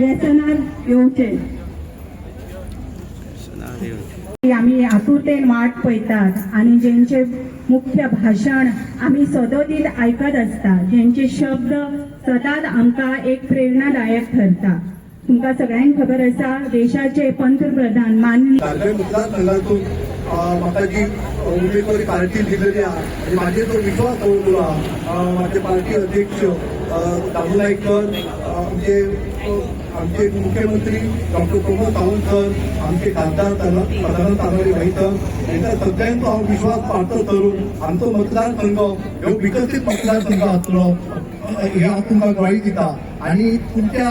व्यसनार येवचे आम्ही आतुरतेन वाट पळतात आणि ज्यांचे मुख्य भाषण आम्ही सदोदीत ऐकत असता ज्यांचे शब्द सदांच आमकां एक प्रेरणादायक ठरता तुमकां सगळ्यांक खबर आसा देशाचे पंतप्रधान माननीय म्हाका जी उमेदवारी पार्टी दिलेली आहा आनी म्हाजेर जो विश्वास दवरलो आहा म्हाजे पार्टी अध्यक्ष अं, दामू आमचे मुख्यमंत्री डॉक्टर प्रमोद सावंत सर आमचे खासदार सदानंद तानारी भाई सर यांचा सगळ्यांचो हांव विश्वास पाळतो धरून आमचो मतदारसंघ ह्यो विकसीत मतदारसंघ आसलो हे हांव तुमकां ग्वाही दिता आनी तुमच्या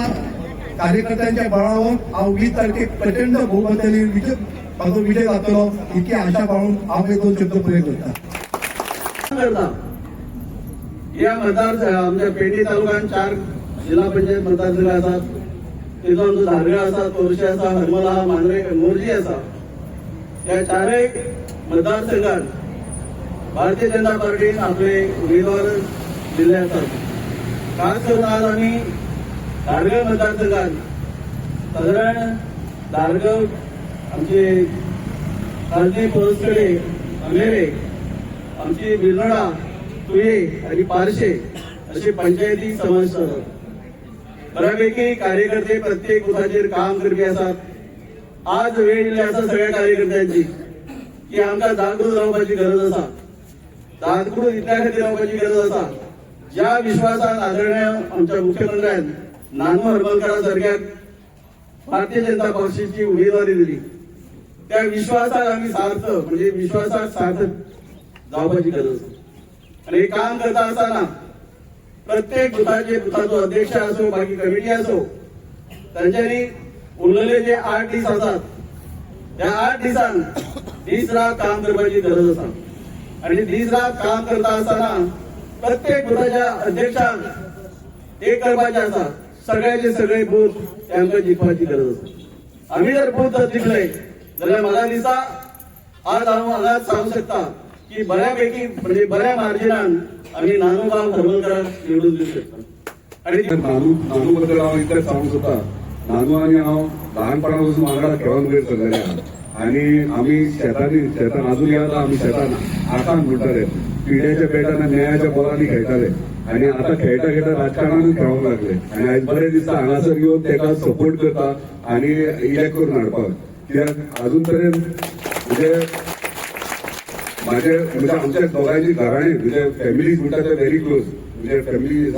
कार्यकर्त्यांच्या बळावर हांव वीस तारखेक प्रचंड बहुमताने विजय माझो विजय जातलो इतकी आशा पाळून हांव हे दोन शब्द पुरे करता करता. या मतदार आमच्या पेडणे तालुक्यात चार जिल्हा पंचायत मतदारसंघ आसात तितून आमचो धारगळ आसा तोरशे आसा हरमला मांद्रे मोर्जी आसा या चारय मतदारसंघात भारतीय जनता पार्टीन आपले उमेदवार दिले आसात खास करून आज आम्ही धारगळ मतदारसंघात साधारण धारगळ आमचे खासगी परसकडे अमेरे आमची बिरनोडा तुये आणि पारशे असे पंचायती समावेश जातात बऱ्यापैकी कार्यकर्ते प्रत्येक बुथाचेर काम करपी असतात आज वेळ इल्ली आसा सगळ्या कार्यकर्त्यांची की आमकां जागृत रावपाची गरज आसा. जागृत इतल्या खातीर रावपाची गरज आसा. ज्या विश्वासान आदरणीय आमच्या मुख्यमंत्र्यान नानू हरमलकरा सारख्याक भारतीय जनता पक्षाची उमेदवारी दिली. त्या विश्वासात आम्ही सार्थ म्हणजे विश्वासात सार्थ जावपाची गरज आसा. आणि हे काम करता असताना प्रत्येक बुथाचे बुथाचो अध्यक्ष असो बाकी कमिटी असो त्यांच्यानी उरलेले जे आठ दीस असतात त्या आठ दिसान दीस रात काम करपाची गरज असा आणि दीस रात काम करता असताना प्रत्येक बुथाच्या अध्यक्षांक एक करपाचे आसा सगळ्याचे सगळे बूथ तांकां जिखपाची गरज आसा आम्ही जर बूथ जर जिखले जाल्यार म्हाका दिसता आज हांव हांगाच सांगू शकता की बऱ्यापैकी म्हणजे बऱ्या मार्जिनान आम्ही नानोगाव हरमलकरांक निवडून देऊ शकतो. आणि नानू नानू बद्दल हांव इतलें सांगूंक सोदता नानू आनी हांव ल्हानपणा पसून वांगडा खेळोन वयर सरलेले आहा आनी आमी शेतांनी शेतान अजून याद आहा आमी शेतान आकांत म्हणटाले पिड्याच्या पेटान मेयाच्या बॉलांनी खेळटाले आणि आता खेळटा खेळटा राजकारणानूच खेळोंक लागले. आणि आयज बरें दिसता हांगासर येवन तेका सपोर्ट करता आणि इलेक्ट करून हाडपाक कित्याक अजून पर्यंत म्हणजे माझे म्हणजे आमच्या दोघांची घराणे म्हणजे फॅमिली म्हणटा ते व्हेरी क्लोज म्हणजे फॅमिली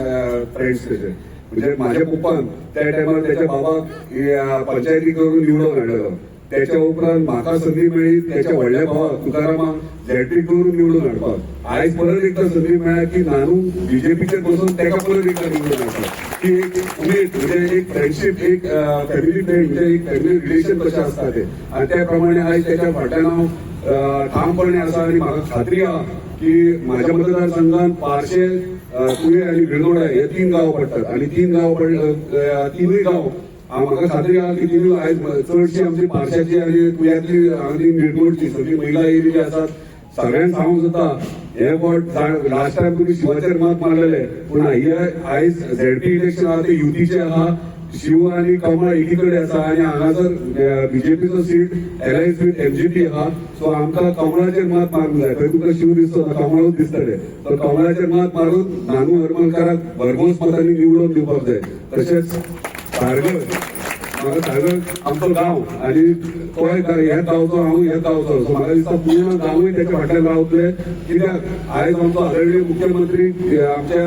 फ्रेंड्स कसे म्हणजे माझ्या पप्पान त्या टायमार त्याच्या बाबाक पंचायती करून निवडून हाडलेलो त्याच्या उपरांत म्हाका संदी मेळ्ळी त्याच्या व्हडल्या भावाक तुकारामाक झॅट्रिक करून निवडून हाडपाक आयज परत एकदा संदी मेळ्ळ्या की नानू बीजेपीचेर बसून तेका परत एकदा निवडून हाडपाक की एक उमेद म्हणजे एक फ्रेंडशिप एक फॅमिली फ्रेंड म्हणजे एक फॅमिली रिलेशन कशें आसता ते. आणि त्या प्रमाणे आयज त्याच्या फाटल्यान हांव ठामपणे आसा आणि म्हाका खात्री आहे की माझ्या मतदारसंघात पारशे कुळे आणि बिरनोडा हे तीन गाव पडटात आणि तीन गांव पड अ, तीनूय गांव हांव म्हाका खात्री आहा की तिनूय आयज चडशी आमची पारशाची आणि तुयांतली आनी निर्गोडची सगळी महिला येयलेली आसात सगळ्यांक सांगूंक जाता हे वॉट लास्ट टायम तुम्ही शिवाचेर मात मारलेले पूण हे आयज झेडपी इलेक्शन आहा ते युतीचे आहा शिव आणि कमळ एकीकडे असा आणि हांगासर बीजेपीचो सीट एलायन्स सीट एमजीपी आहा सो आमकां कमळाचेर मात मारूंक जाय. थंय तुका शिव दिसतो ना कमळूच दिसतले तर कमळाचेर मात मारून नानू हरमलकाराक भरघोस मतांनी निवडून दिवपाक जाय. तशेंच सारगळ मला सारगळ आमचं गांव आणि तोय हे गांवचो हांव हे गांवचो. सो दिसता पूर्ण गांवूय त्याच्या फाटल्यान रावतले कित्याक आयज आमचो आदरणीय मुख्यमंत्री आमच्या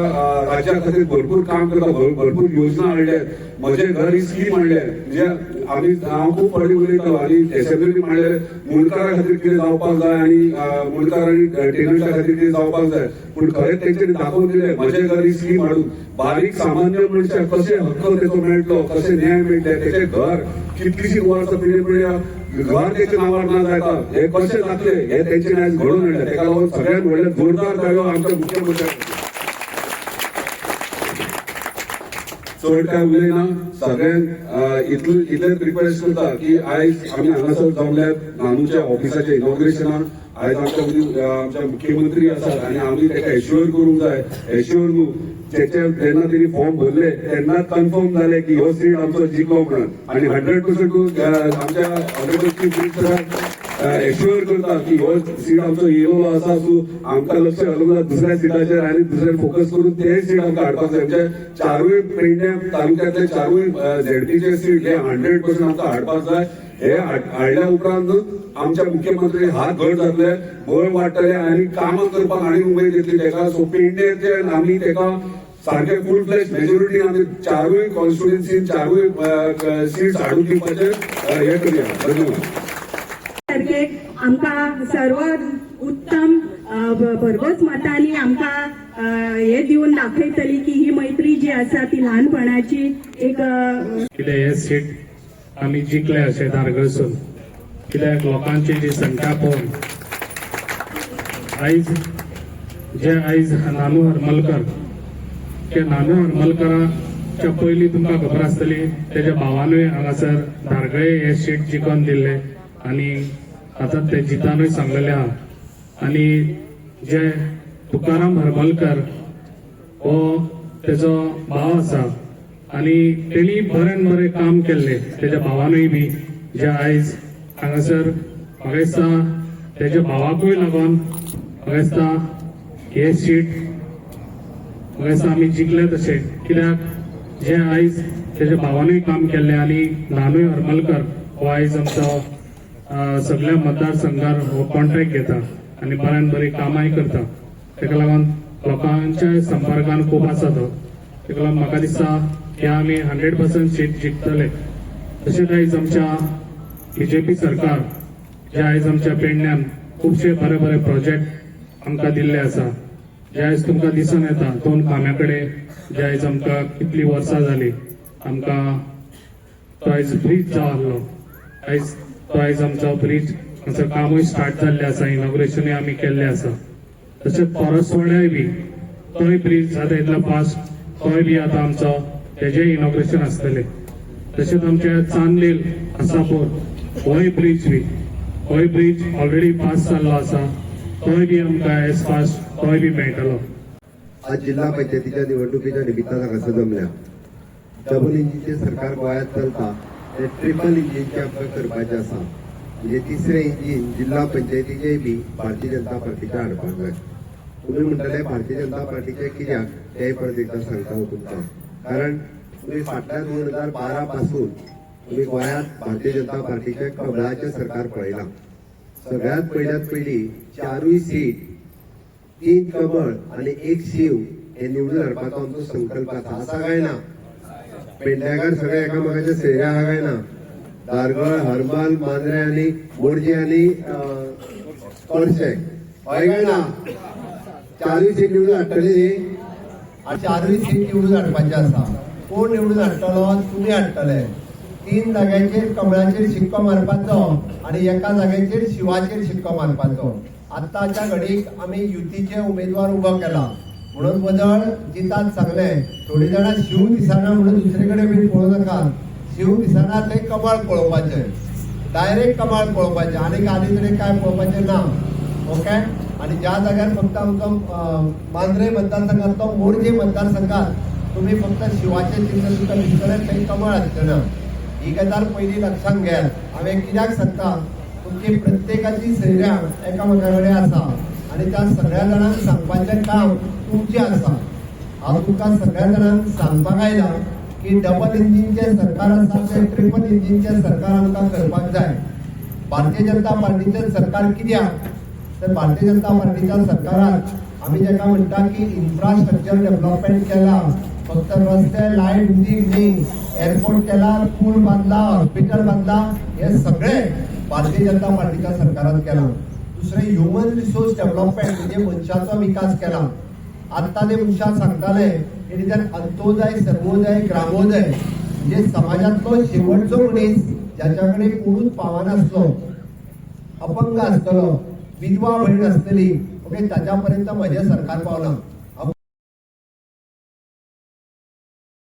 राज्या खातीर भरपूर काम करता भरपूर योजना हाडल्या म्हजे घर ही स्कीम हाडल्या म्हणजे आम्ही खूप पर्टिक्युलर फावटी उलयता आनी एसेंब्लीनी मांडले मुणकारा खातीर कितें जावपाक जाय आनी अ, मुणकार आनी टेनंटा खातीर कितें जावपाक जाय. पूण खरेंच तेंच्यांनी दाखोवन दिलें म्हजे घरी ही स्कीम हाडून. बारीक सामान्य मनशाक कशें हक्क तेचो मेळटलो कशें न्याय मेळटले तेचें घर कितलीशीं वर्सां पिढी पिढ्या घर तेच्या नांवार ना जाता हे कशें जातले हे तेंच्यांनी आयज घडोवन हाडले तेका लागून सगळ्यात व्हडले जोरदार जायो आमच्या मुख्यमंत्र्याक चड काय उलयना सगळ्यांक अ, इतले इतलेच रिक्वेस्ट करता की आयज आम्ही हांगासर जमल्यात नानूच्या ऑफिसाच्या इनॉग्रेशनाक आयज आमच्या मदीं, आमचे मुख्यमंत्री आसात आनी आमी ताका एश्युअर करूंक जाय एश्युअर न्हू त्याच्या जेन्ना तेणी फॉर्म भरले त्यांना कन्फर्म झाले की हो सीट आमचो जिंकलो म्हणून. आणि हंड्रेड पर्सेंट आमच्या हंड्रेड पर्सेंट एश्युअर करता की हो सीट आमचो येयलो आसा असू आमकां लक्ष घालूंक जाय दुसऱ्या सिटाचेर आनी दुसऱ्यार फोकस करून ते सीट आमकां हाडपाक जाय म्हणजे चारूय पेडण्या तालुक्यांतले चारूय झेडपीचे सीट हे हंड्रेड पर्सेंट आमकां हाडपाक जाय हे हाडल्या उपरांत आमच्या मुख्यमंत्री हात घट जातले बळ वाडटले आनी कामां करपाक आनी उमेद येतली तेका सो पेडणेचे आमी तेका सारखे फुल फ्लेश मेजॉरिटी आमी चारूय कॉन्स्टिट्युएन्सीन चारूय सीट्स हाडून दिवपाचे हे करया. धन्यवाद. आमकां सर्व उत्तम अ, भरघोस मतांनी आमकां हे दिवन दाखयतली की ही मैत्री जी आसा ती ल्हानपणाची एक कितें हे सीट आमी जिखले अशें धारगळसून कित्याक लोकांची जी संख्या पळोवन आयज जे आयज नानू हरमलकर ते नानू हरमलकराच्या पयलीं तुमकां खबर आसतली तेज्या भावानूय हांगासर धारगळे हे सीट जिखोन दिल्ले आनी आतां त्या जितानूय सांगलेल्या आणि आनी जे तुकाराम हरमलकर हो तेजो भाव आसा आनी तेणी बरें बरें काम केल्लें तेज्या भावानूय बी जे आयज हांगासर म्हाका दिसता तेज्या भावाकूय लागून म्हाका दिसता हे सीट म्हाका दिसता आमी जिखले तशें कित्याक? जे आयज तेज्या भावानूय काम केल्लें आनी नानूय हरमलकर हो आयज आमचो सगळ्या मतदारसंघार हो कॉन्ट्रॅक्ट घेता आनी बऱ्यान बरी कामांय करता. तेका लागून लोकांच्या संपर्कान खूब आसा तो ताका लागून म्हाका दिसता की आमी हंड्रेड पर्संट सीट जिखतले तशेंच आयज आमच्या बीजेपी सरकार जे आयज आमच्या पेडण्यान खुबशे बरे बरे प्रोजेक्ट आमकां दिल्ले आसा. जे आयज तुमकां दिसून येता दोन काम्या कडेन जे आयज आमकां कितलीं वर्सां जालीं आमकां तो आयज ब्रीज जाव आसलो आयज तो आयज आमचो ब्रिज हाचो कामूय स्टार्ट जाल्लें आसा इनॉग्रेशनूय आमी केल्लें आसा तशेंच परसवण्याय बी तोय ब्रिज आतां इतलो फास्ट तोय बी आतां आमचो तेजेय इनॉग्रेशन आसतलें तशेंच आमच्या चांदेल आसापूर होय ब्रिज बी. होय ब्रिज ऑलरेडी पास जाल्लो आसा तोय बी आमकां एज फास्ट तोय बी मेळटलो आज जिल्हा पंचायतीच्या निवडणुकीच्या निमित्तानं हांगासर जमल्या डबल इंजिनचे सरकार गोंयांत चलता ट्रिपल इंजिनचे आमकां करपाचें आसा म्हणजे तिसरें इंजीन जिल्हा पंचायतीचेय बी भारतीय जनता पार्टीचे हाडपाक जाय तुमी म्हणटले भारतीय जनता पार्टीचे कित्याक तेय परत एकदा सांगता हांव तुमकां कारण तुमी फाटल्या दोन हजार बारा पासून तुमी गोंयांत भारतीय जनता पार्टीचे कमळाचें सरकार पळयलां सगळ्यात पयल्यात पयलीं चारूय सीट तीन कमळ आणि एक शिव हे निवडून हाडपाचो आमचो संकल्प आसा आसा काय ना पेडण्याकार सगळे एकामेकाच्या सेऱ्या आहा ना. दारगळ हरमाल मांद्रे आणि मोरजी आणि अं, हय काय ना? चारूय सीट निवडून हाडटली न्ही चारूय सीट निवडून हाडपाचे आसा कोण निवडून हाडटलो तुमी हाडटले तीन जाग्यांचेर कमळाचेर शिक्को मारपाचो आणि एका जाग्याचेर शिवाचेर शिक्को मारपाचो. आतांच्या घडीक आमी युतीचे उमेदवार उबो केला. म्हणून बदळ जितात सांगले थोडी जाणां शिव दिसना म्हणून दुसरे कडेन बी पळोवं नाकात शिव दिसना ते कमळ पळोवपाचे डायरेक्ट कमळ पळोवपाचे आनी आनी तरी काय पळोवपाचे ना ओके? आणि ज्या जाग्यार फक्त आमचो मांद्रे मतदारसंघात तो मोर्जे मतदारसंघात तुम्ही फक्त शिवाचे चिन्ह तुमकां दिसतले थंय कमळ आसचें ही गजाल पहिली लक्षात घेयात हांवें कित्याक सांगता तुमची प्रत्येकाची सैऱ्या एकामेका कडेन आसा आनी त्या सगळ्या जाणांक सांगपाचें काम तुमची आसा हांव तुका सगळ्या जाणांक सांगपाक आयला की डबल इंजिनचें सरकार आसा तें ट्रिपल इंजिनचें सरकार आमकां करपाक जाय. भारतीय जनता पार्टीचें सरकार कित्याक तर भारतीय जनता पार्टीच्या सरकारात आम्ही जेका म्हणटा की इन्फ्रास्ट्रक्चर डेव्हलपमेंट केला फक्त रस्ते लाइट उदीक न्ही एअरपोर्ट केला पूल बांधला हॉस्पिटल बांधला हे सगळे भारतीय जनता पार्टीच्या सरकारान केला. दुसरे ह्युमन रिसोर्स डेव्हलपमेंट म्हणजे मनशाचो विकास केला. आता ते मनशाक सांगताले की त्याच्यात अंत्योदय सर्वोदय ग्रामोदय म्हणजे समाजातलो शेवटचो मनीस ज्याच्याकडे कोणूच पावनासलो अपंग आसतलो विधवा बहीण असतली ओके म्हणजे ताच्या पर्यंत सरकार पावलं.